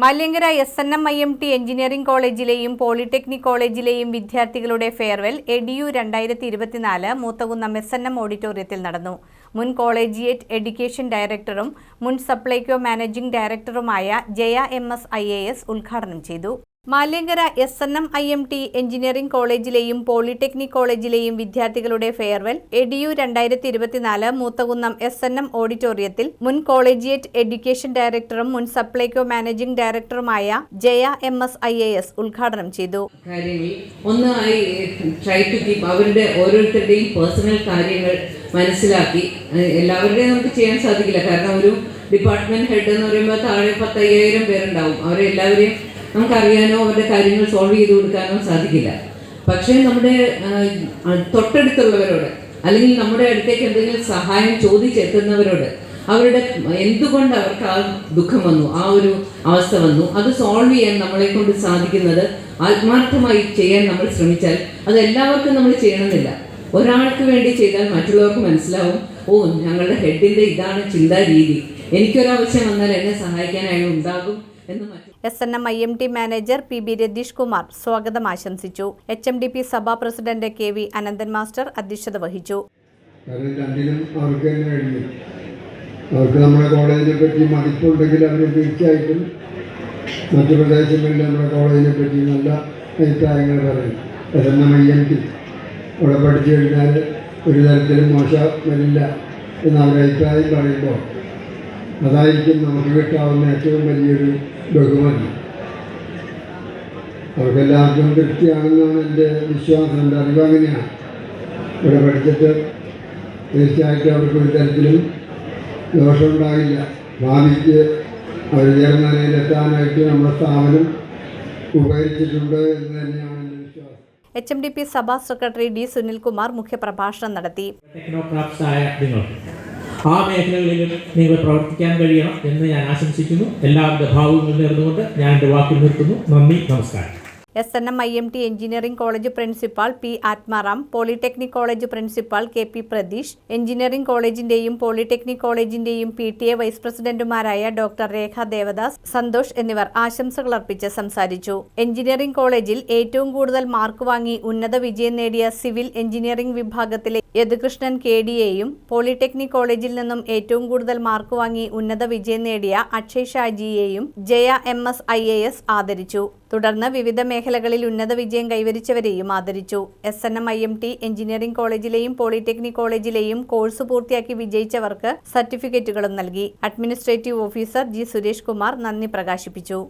Malyankara S N M I M T engineering കോളേജിലെയും polytechnic കോളേജിലെയും വിദ്യാർത്ഥികളുടെ farewell എഡിയു രണ്ടായിരത്തി ഇരുപത്തിനാല് മൂത്തകുന്നം എസ് എൻ എം ഓഡിറ്റോറിയത്തിൽ നടന്നു. മുൻ കോളേജിയേറ്റ് എഡ്യൂക്കേഷൻ ഡയറക്ടറും മുൻ സപ്ലൈകോ മാനേജിംഗ് ഡയറക്ടറുമായ Jaya M S I A S ഉദ്ഘാടനം ചെയ്തു. Malyankara S N M I M T engineering കോളേജിലെയും polytechnic കോളേജിലെയും വിദ്യാർത്ഥികളുടെ ഫെയർവെൽ എഡിയു രണ്ടായിരത്തി ഇരുപത്തിനാല് മൂത്തകുന്നം എസ് എൻ എം ഓഡിറ്റോറിയത്തിൽ മുൻ കോളേജിയേറ്റ് എഡ്യൂക്കേഷൻ ഡയറക്ടറും മുൻ സപ്ലൈകോ മാനേജിംഗ് ഡയറക്ടറുമായ Jaya M S I A S ഉദ്ഘാടനം ചെയ്തു. അവരുടെ ഓരോരുത്തരുടെയും പേഴ്സണൽ കാര്യങ്ങൾ മനസ്സിലാക്കി. എല്ലാവരുടെയും നമുക്ക് ചെയ്യാൻ സാധിക്കില്ല. കാരണം ഒരു ഡിപ്പാർട്ട്മെന്റ് ഹെഡ് എന്ന് പറയുമ്പോൾ താഴെ പത്തയ്യായിരം പേരുണ്ടാവും. അവരെ എല്ലാവരെയും നമുക്കറിയാനോ അവരുടെ കാര്യങ്ങൾ സോൾവ് ചെയ്ത് കൊടുക്കാനോ സാധിക്കില്ല. പക്ഷേ നമ്മുടെ തൊട്ടടുത്തുള്ളവരോട് അല്ലെങ്കിൽ നമ്മുടെ അടുത്തേക്ക് എന്തെങ്കിലും സഹായം ചോദിച്ചെത്തുന്നവരോട് അവരുടെ എന്തുകൊണ്ട് അവർക്ക് ആ ദുഃഖം വന്നു ആ ഒരു അവസ്ഥ വന്നു അത് സോൾവ് ചെയ്യാൻ നമ്മളെ കൊണ്ട് സാധിക്കുന്നത് ആത്മാർത്ഥമായി ചെയ്യാൻ നമ്മൾ ശ്രമിച്ചാൽ അത് എല്ലാവർക്കും നമ്മൾ ചെയ്യണമെന്നില്ല. ഒരാൾക്ക് വേണ്ടി ചെയ്താൽ മറ്റുള്ളവർക്ക് മനസ്സിലാവും ഓ ഞങ്ങളുടെ ഹെഡിന്റെ ഇതാണ് ചിന്താ രീതി എനിക്കൊരാവശ്യം വന്നാൽ എന്നെ സഹായിക്കാനായി ഉണ്ടാകും എന്ന് മറ്റു S N M I M T manager P B Ratheesh Kumar സ്വാഗതം ആശംസിച്ചു. H M D P Sabha president K V Ananthan master അധ്യക്ഷത വഹിച്ചു. അവർക്ക് നമ്മുടെ കോളേജിനെ പറ്റി മതിപ്പുണ്ടെങ്കിൽ അവർ തീർച്ചയായിട്ടും മറ്റു പ്രദേശങ്ങളിൽ നമ്മുടെ കോളേജിനെ പറ്റി നല്ല അഭിപ്രായങ്ങൾ പറയും. എം ടി അവിടെ പഠിച്ചു കഴിഞ്ഞാൽ ഒരു തരത്തിലും മോശം വരില്ല എന്ന് അവർ അഭിപ്രായം പറയുമ്പോൾ അതായിരിക്കും നമുക്ക് കിട്ടാവുന്ന ഏറ്റവും വലിയൊരു ബഹുമതി അവർക്കെല്ലാവർക്കും തൃപ്തിയാണെന്നാണ് എന്റെ വിശ്വാസം. എന്റെ അറിവ് അങ്ങനെയാണ്. ഇവിടെ പഠിച്ചിട്ട് തീർച്ചയായിട്ടും അവർക്ക് ഒരു തരത്തിലും ദോഷമുണ്ടാകില്ല. ഭാവിക്ക് അവർ ഉയർന്ന നിലയിലെത്താനായിട്ട് നമ്മുടെ സ്ഥാപനം ഉപകരിച്ചിട്ടുണ്ട് എന്ന് തന്നെയാണ് വിശ്വാസം. H M D P Sabha secretary D Sunilkumar മുഖ്യപ്രഭാഷണം നടത്തി. ടെക്നോക്രാഫ്റ്റ്സ് ആയ നിങ്ങൾക്ക് ആ മേഖലകളിലും നിങ്ങൾ പ്രവർത്തിക്കാൻ കഴിയണം എന്ന് ഞാൻ ആശംസിക്കുന്നു. എല്ലാവരുടെ ഭാവവും നേർന്നുകൊണ്ട് ഞാൻ എന്റെ വാക്കിൽ നിർത്തുന്നു. നന്ദി നമസ്കാരം. S N M I M T engineering college principal P Atmaram polytechnic college principal K P Pratheesh engineering കോളേജിന്റെയും polytechnic കോളേജിന്റെയും പി ടി എ വൈസ് പ്രസിഡന്റുമാരായ ഡോക്ടർ രേഖ ദേവദാസ് സന്തോഷ് എന്നിവർ ആശംസകൾ അർപ്പിച്ച് സംസാരിച്ചു. എഞ്ചിനീയറിംഗ് കോളേജിൽ ഏറ്റവും കൂടുതൽ മാർക്ക് വാങ്ങി ഉന്നത വിജയം നേടിയ സിവിൽ എഞ്ചിനീയറിംഗ് വിഭാഗത്തിലെ യദുകൃഷ്ണൻ കെ ഡി എയും പോളിടെക്നിക് കോളേജിൽ നിന്നും ഏറ്റവും കൂടുതൽ മാർക്ക് വാങ്ങി ഉന്നത വിജയം നേടിയ Akshay ഷാജിയെയും Jaya M S I A S ആദരിച്ചു. തുടർന്ന് വിവിധ മേഖലകളിൽ ഉന്നത വിജയം കൈവരിച്ചവരെയും ആദരിച്ചു. S N M I M T engineering കോളേജിലെയും polytechnic കോളേജിലെയും കോഴ്സ് പൂർത്തിയാക്കി വിജയിച്ചവർക്ക് സർട്ടിഫിക്കറ്റുകളും നൽകി. Administrative officer G Suresh Kumar നന്ദി പ്രകാശിപ്പിച്ചു.